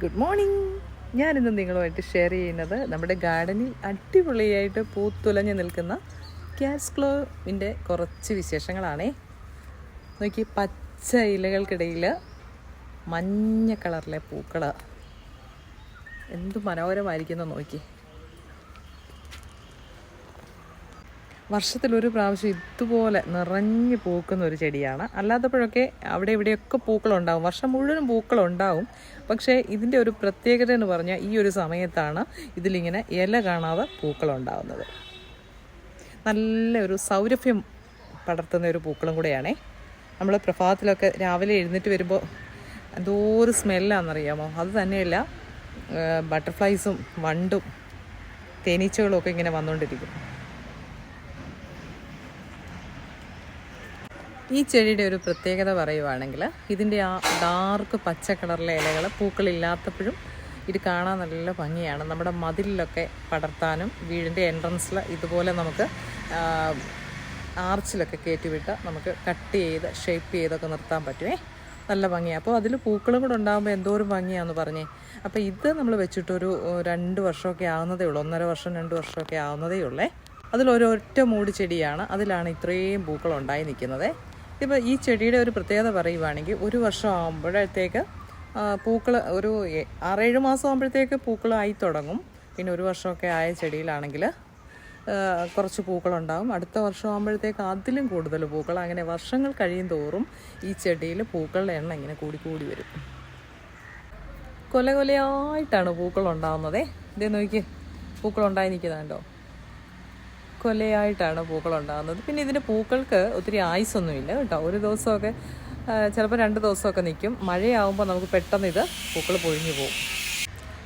Good morning ഞാനിന്ന് നിങ്ങളുമായിട്ട് share ചെയ്യുന്നത് നമ്മുടെ ഗാർഡനിൽ അടിപൊളിയായിട്ട് പൂത്തുലഞ്ഞു നിൽക്കുന്ന ക്യാഷ് ക്ലോവിന്റെ കുറച്ച് വിശേഷങ്ങളാണേ. നോക്കി പച്ച ഇലകൾക്കിടയിൽ മഞ്ഞ കളറിലെ പൂക്കൾ എന്ത് മനോഹരമായിരിക്കുന്നു നോക്കി. വർഷത്തിലൊരു പ്രാവശ്യം ഇതുപോലെ നിറഞ്ഞു പൂക്കുന്ന ഒരു ചെടിയാണ്. അല്ലാത്തപ്പോഴൊക്കെ അവിടെ ഇവിടെയൊക്കെ പൂക്കളുണ്ടാവും. വർഷം മുഴുവനും പൂക്കളുണ്ടാവും. പക്ഷേ ഇതിന്റെ ഒരു പ്രത്യേകത എന്ന് പറഞ്ഞാൽ ഈ ഒരു സമയത്താണ് ഇതിലിങ്ങനെ ഇല കാണാതെ പൂക്കളുണ്ടാവുന്നത്. നല്ലൊരു സൗരഭ്യം പടർത്തുന്ന ഒരു പൂക്കളും കൂടെയാണേ. നമ്മൾ പ്രഭാതത്തിലൊക്കെ രാവിലെ എഴുന്നേറ്റ് വരുമ്പോൾ എന്തോ ഒരു സ്മെല്ലാണെന്നറിയാമോ അത് തന്നെയല്ല ബട്ടർഫ്ലൈസും വണ്ടും തേനീച്ചകളും ഒക്കെ ഇങ്ങനെ വന്നുകൊണ്ടിരിക്കും ഈ ചെടിയുടെ ഒരു പ്രത്യേകത പറയുവാണെങ്കിൽ ഇതിന്റെ ആ ഡാർക്ക് പച്ച കളറിലെ ഇലകൾ പൂക്കളില്ലാത്തപ്പോഴും ഇത് കാണാൻ നല്ല ഭംഗിയാണ്. നമ്മുടെ മതിലിലൊക്കെ പടർത്താനും വീടിന്റെ എൻട്രൻസിൽ ഇതുപോലെ നമുക്ക് ആർച്ചിലൊക്കെ കയറ്റിവിട്ട് നമുക്ക് കട്ട് ചെയ്ത് ഷേപ്പ് ചെയ്തൊക്കെ നിർത്താൻ പറ്റുമേ നല്ല ഭംഗിയാണ് അപ്പോൾ അതിൽ പൂക്കളും കൂടെ ഉണ്ടാകുമ്പോൾ എന്തോരം ഭംഗിയാണെന്ന് പറഞ്ഞേ. അപ്പോൾ ഇത് നമ്മൾ വെച്ചിട്ടൊരു രണ്ട് വർഷമൊക്കെ ആകുന്നതേ ഉള്ളൂ. ഒന്നര വർഷം രണ്ട് വർഷമൊക്കെ ആകുന്നതേ ഉള്ളേ. അതിലൊരൊറ്റ മൂടി ചെടിയാണ്. അതിലാണ് ഇത്രയും പൂക്കളുണ്ടായി നിൽക്കുന്നത്. ഇപ്പോൾ ഈ ചെടിയുടെ ഒരു പ്രത്യേകത പറയുവാണെങ്കിൽ ഒരു വർഷം ആകുമ്പോഴത്തേക്ക് പൂക്കൾ ഒരു ആറേഴ് മാസം ആകുമ്പോഴത്തേക്ക് പൂക്കളായി തുടങ്ങും. പിന്നെ ഒരു വർഷമൊക്കെ ആയ ചെടിയിലാണെങ്കിൽ കുറച്ച് പൂക്കളുണ്ടാകും അടുത്ത വർഷം ആകുമ്പോഴത്തേക്ക് അതിലും കൂടുതൽ പൂക്കൾ. അങ്ങനെ വർഷങ്ങൾ കഴിയും തോറും ഈ ചെടിയിൽ പൂക്കളുടെ എണ്ണം ഇങ്ങനെ കൂടി കൂടി വരും. കൊല കൊലയായിട്ടാണ് പൂക്കൾ ഉണ്ടാകുന്നത് ഇതേ നോക്കി പൂക്കൾ ഉണ്ടായി നിൽക്കുന്നുണ്ടോ? കൊലയായിട്ടാണ് പൂക്കൾ ഉണ്ടാകുന്നത് പിന്നെ ഇതിന്റെ പൂക്കൾക്ക് ഒത്തിരി ആയുസൊന്നുമില്ല കേട്ടോ. ഒരു ദിവസമൊക്കെ ചിലപ്പോൾ രണ്ട് ദിവസമൊക്കെ നിൽക്കും. മഴയാവുമ്പോൾ നമുക്ക് പെട്ടെന്ന് ഇത് പൂക്കൾ പൊഴിഞ്ഞു പോകും.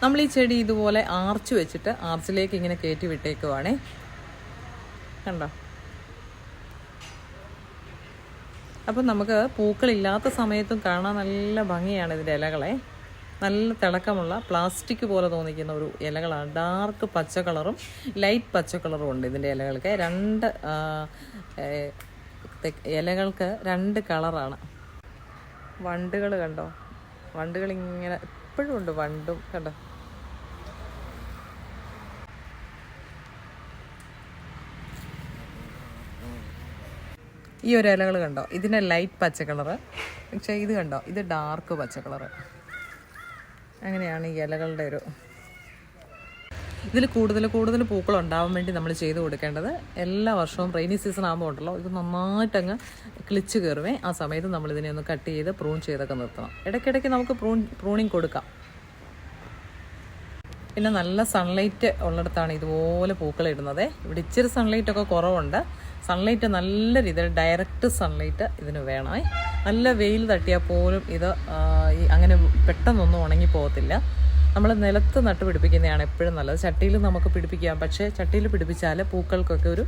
നമ്മൾ ഈ ചെടി ഇതുപോലെ ആർച്ച് വെച്ചിട്ട് ആർച്ചിലേക്ക് ഇങ്ങനെ കയറ്റി വിട്ടേക്കുവാണേ. കണ്ടോ? അപ്പം നമുക്ക് പൂക്കളില്ലാത്ത സമയത്തും കാണാൻ നല്ല ഭംഗിയാണ് ഇതിന്റെ ഇലകളെ. നല്ല തിളക്കമുള്ള പ്ലാസ്റ്റിക് പോലെ തോന്നിക്കുന്ന ഒരു ഇലകളാണ്. ഡാർക്ക് പച്ച കളറും ലൈറ്റ് പച്ച കളറും ഉണ്ട് ഇതിന്റെ ഇലകൾക്ക്. രണ്ട് ഇലകൾക്ക് രണ്ട് കളറാണ്. വണ്ടുകൾ കണ്ടോ? വണ്ടുകൾ ഇങ്ങനെ എപ്പോഴും ഉണ്ട് വണ്ടും കണ്ടോ? ഈ ഒരു ഇലകൾ കണ്ടോ? ഇതിന്റെ ലൈറ്റ് പച്ച കളറ്. പക്ഷേ ഇത് കണ്ടോ? ഇത് ഡാർക്ക് പച്ച കളറ്. അങ്ങനെയാണ് ഈ ഇലകളുടെ ഒരു ഇതിൽ കൂടുതൽ കൂടുതൽ പൂക്കൾ ഉണ്ടാവാൻ വേണ്ടി നമ്മൾ ചെയ്ത് കൊടുക്കേണ്ടത് എല്ലാ വർഷവും റെയിനി സീസൺ ആകുമ്പോൾ ഉണ്ടല്ലോ ഇത് നന്നായിട്ടങ്ങ് ക്ലിച്ച് കയറുവേ. ആ സമയത്ത് നമ്മൾ ഇതിനെ ഒന്ന് കട്ട് ചെയ്ത് പ്രൂൺ ചെയ്തൊക്കെ നിർത്തണം. ഇടയ്ക്കിടയ്ക്ക് നമുക്ക് പ്രൂൺ പ്രൂണിങ് കൊടുക്കാം. പിന്നെ നല്ല സൺലൈറ്റ് ഉള്ളിടത്താണ് ഇതുപോലെ പൂക്കൾ ഇടുന്നത്. ഇവിടെ ഇച്ചിരി സൺലൈറ്റ് ഒക്കെ കുറവുണ്ട്. സൺലൈറ്റ് നല്ല രീതിയിൽ ഡയറക്റ്റ് സൺലൈറ്റ് ഇതിന് വേണമേ നല്ല വെയിൽ തട്ടിയാൽ പോലും ഇത് അങ്ങനെ പെട്ടെന്നൊന്നും ഉണങ്ങി പോകത്തില്ല. നമ്മൾ നിലത്ത് നട്ട് പിടിപ്പിക്കുന്നതാണ് എപ്പോഴും നല്ലത്. ചട്ടിയിൽ നമുക്ക് പിടിപ്പിക്കാം. പക്ഷേ ചട്ടിയിൽ പിടിപ്പിച്ചാൽ പൂക്കൾക്കൊക്കെ ഒരു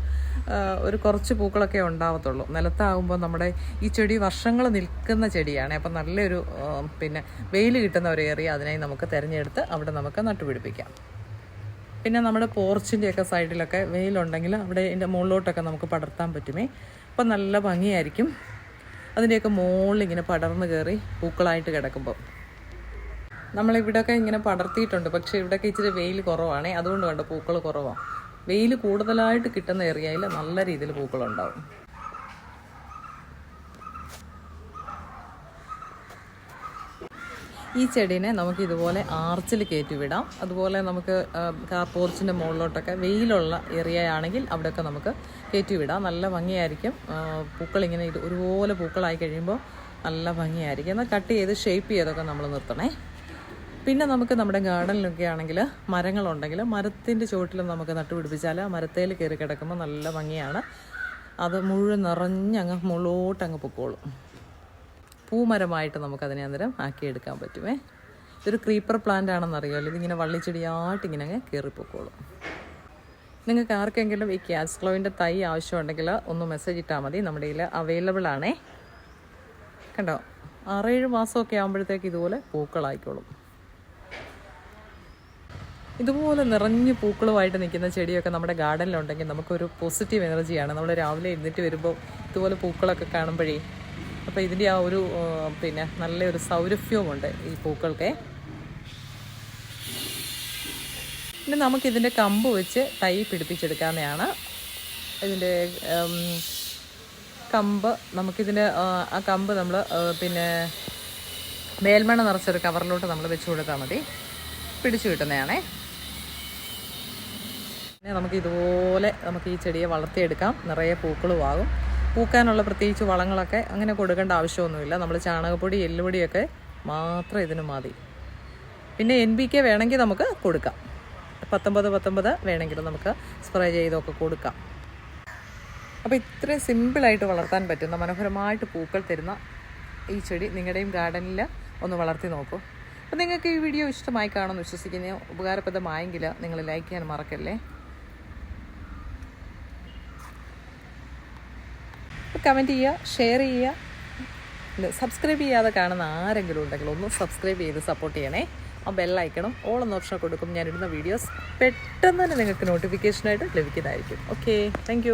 ഒരു കുറച്ച് പൂക്കളൊക്കെ ഉണ്ടാവത്തുള്ളൂ. നിലത്താകുമ്പോൾ നമ്മുടെ ഈ ചെടി വർഷങ്ങൾ നിൽക്കുന്ന ചെടിയാണ്. അപ്പം നല്ലൊരു പിന്നെ വെയിൽ കിട്ടുന്ന ഒരു ഏറിയ അതിനായി നമുക്ക് തിരഞ്ഞെടുത്ത് അവിടെ നമുക്ക് നട്ടുപിടിപ്പിക്കാം പിന്നെ നമ്മുടെ പോർച്ചിന്റെയൊക്കെ സൈഡിലൊക്കെ വെയിലുണ്ടെങ്കിൽ അവിടെ ഇതിന്റെ മുകളിലോട്ടൊക്കെ നമുക്ക് പടർത്താൻ പറ്റുമേ. അപ്പം നല്ല ഭംഗിയായിരിക്കും. അതിന്റെയൊക്കെ മുകളിൽ ഇങ്ങനെ പടർന്നു കയറി പൂക്കളായിട്ട് കിടക്കുമ്പോൾ നമ്മളിവിടെയൊക്കെ ഇങ്ങനെ പടർത്തിയിട്ടുണ്ട്. പക്ഷേ ഇവിടെയൊക്കെ ഇച്ചിരി വെയിൽ കുറവാണേ. അതുകൊണ്ട് വേണ്ട പൂക്കൾ കുറവാണ് വെയിൽ കൂടുതലായിട്ട് കിട്ടുന്ന ഏരിയയിൽ നല്ല രീതിയിൽ പൂക്കളുണ്ടാവും. ഈ ചെടീനെ നമുക്ക് ഇതുപോലെ ആർച്ചിൽ കയറ്റി വിടാം അതുപോലെ നമുക്ക് കാർ പോർച്ചിന്റെ മുകളിലോട്ടൊക്കെ വെയിലുള്ള ഏരിയ ആണെങ്കിൽ അവിടെയൊക്കെ നമുക്ക് കയറ്റി വിടാം നല്ല ഭംഗിയായിരിക്കും. പൂക്കളിങ്ങനെ ഇത് ഒരുപോലെ പൂക്കളായി കഴിയുമ്പോൾ നല്ല ഭംഗിയായിരിക്കും. എന്നാൽ കട്ട് ചെയ്ത് ഷേപ്പ് ചെയ്തൊക്കെ നമ്മൾ നിർത്തണേ. പിന്നെ നമുക്ക് നമ്മുടെ ഗാർഡനിലൊക്കെ ആണെങ്കിൽ മരങ്ങളുണ്ടെങ്കിൽ മരത്തിന്റെ ചുവട്ടിലും നമുക്ക് നട്ടുപിടിപ്പിച്ചാൽ മരത്തേൽ കയറി കിടക്കുമ്പോൾ നല്ല ഭംഗിയാണ്. അത് മുഴുവൻ നിറഞ്ഞങ്ങ് മുളോട്ടങ്ങ് പൊക്കോളും. പൂമരമായിട്ട് നമുക്കതിനെ അന്നേരം ആക്കിയെടുക്കാൻ പറ്റുമേ. ഇതൊരു ക്രീപ്പർ പ്ലാന്റ് ആണെന്ന് അറിയാമല്ലോ ഇതിങ്ങനെ വള്ളിച്ചെടിയായിട്ട് ഇങ്ങനെ അങ്ങ് കയറിപ്പോക്കോളും നിങ്ങൾക്ക് ആർക്കെങ്കിലും ഈ ക്യാസ്ക്ലോവിന്റെ തൈ ആവശ്യമുണ്ടെങ്കിൽ ഒന്ന് മെസ്സേജ് ഇട്ടാൽ മതി. നമ്മുടെ കയ്യിൽ അവൈലബിൾ ആണേ. കണ്ടോ? ആറേഴ് മാസമൊക്കെ ആകുമ്പോഴത്തേക്ക് ഇതുപോലെ പൂക്കളായിക്കോളും. ഇതുപോലെ നിറഞ്ഞ് പൂക്കളുമായിട്ട് നിൽക്കുന്ന ചെടിയൊക്കെ നമ്മുടെ ഗാർഡനിലുണ്ടെങ്കിൽ നമുക്കൊരു പോസിറ്റീവ് എനർജിയാണ് നമ്മൾ രാവിലെ എഴുന്നേറ്റ് വരുമ്പോൾ ഇതുപോലെ പൂക്കളൊക്കെ കാണുമ്പോഴേ അപ്പോൾ ഇതിന്റെ ആ ഒരു പിന്നെ നല്ലൊരു സൗരഭ്യവുമുണ്ട് ഈ പൂക്കൾക്ക്. പിന്നെ നമുക്കിതിന്റെ കമ്പ് വെച്ച് തൈ പിടിപ്പിച്ചെടുക്കാവുന്നതാണ് ഇതിന്റെ കമ്പ് നമുക്കിതിന്റെ ആ, കമ്പ് നമ്മൾ പിന്നെ മേൽമണ്ണ നിറച്ചൊരു കവറിലോട്ട് നമ്മൾ വെച്ച് കൊടുത്താൽ മതി. പിടിച്ചു കിട്ടുന്നതാണേ. പിന്നെ നമുക്ക് ഇതുപോലെ നമുക്ക് ഈ ചെടിയെ വളർത്തിയെടുക്കാം. നിറയെ പൂക്കളും ആകും പൂക്കാനുള്ള പ്രത്യേകിച്ച് വളങ്ങളൊക്കെ അങ്ങനെ കൊടുക്കേണ്ട ആവശ്യമൊന്നുമില്ല. നമ്മൾ ചാണകപ്പൊടി എല്ലുപൊടിയൊക്കെ മാത്രം ഇതിന് മതി. പിന്നെ എൻ ബി കെ വേണമെങ്കിൽ നമുക്ക് കൊടുക്കാം. പത്തൊമ്പത് പത്തൊമ്പത് വേണമെങ്കിൽ നമുക്ക് സ്പ്രേ ചെയ്തൊക്കെ കൊടുക്കാം. അപ്പോൾ ഇത്രയും സിമ്പിളായിട്ട് വളർത്താൻ പറ്റുന്ന മനോഹരമായിട്ട് പൂക്കൾ തരുന്ന ഈ ചെടി നിങ്ങളുടെയും ഗാർഡനിൽ ഒന്ന് വളർത്തി നോക്കൂ. അപ്പോൾ നിങ്ങൾക്ക് ഈ വീഡിയോ ഇഷ്ടമായി കാണുമെന്ന് വിശ്വസിക്കുന്ന. ഉപകാരപ്രദമായെങ്കിൽ നിങ്ങൾ ലൈക്ക് ചെയ്യാൻ മറക്കല്ലേ? കമന്റ് ചെയ്യുക ഷെയർ ചെയ്യുക. സബ്സ്ക്രൈബ് ചെയ്യാതെ കാണുന്ന ആരെങ്കിലും ഉണ്ടെങ്കിൽ ഒന്ന് സബ്സ്ക്രൈബ് ചെയ്ത് സപ്പോർട്ട് ചെയ്യണേ. ആ ബെല്ലൈക്കണം ഓൾ ഓപ്ഷൻ കൊടുക്കും. ഞാനിടുന്ന വീഡിയോസ് പെട്ടെന്ന് തന്നെ നിങ്ങൾക്ക് നോട്ടിഫിക്കേഷനായിട്ട് ലഭിക്കുന്നതായിരിക്കും. Okay thank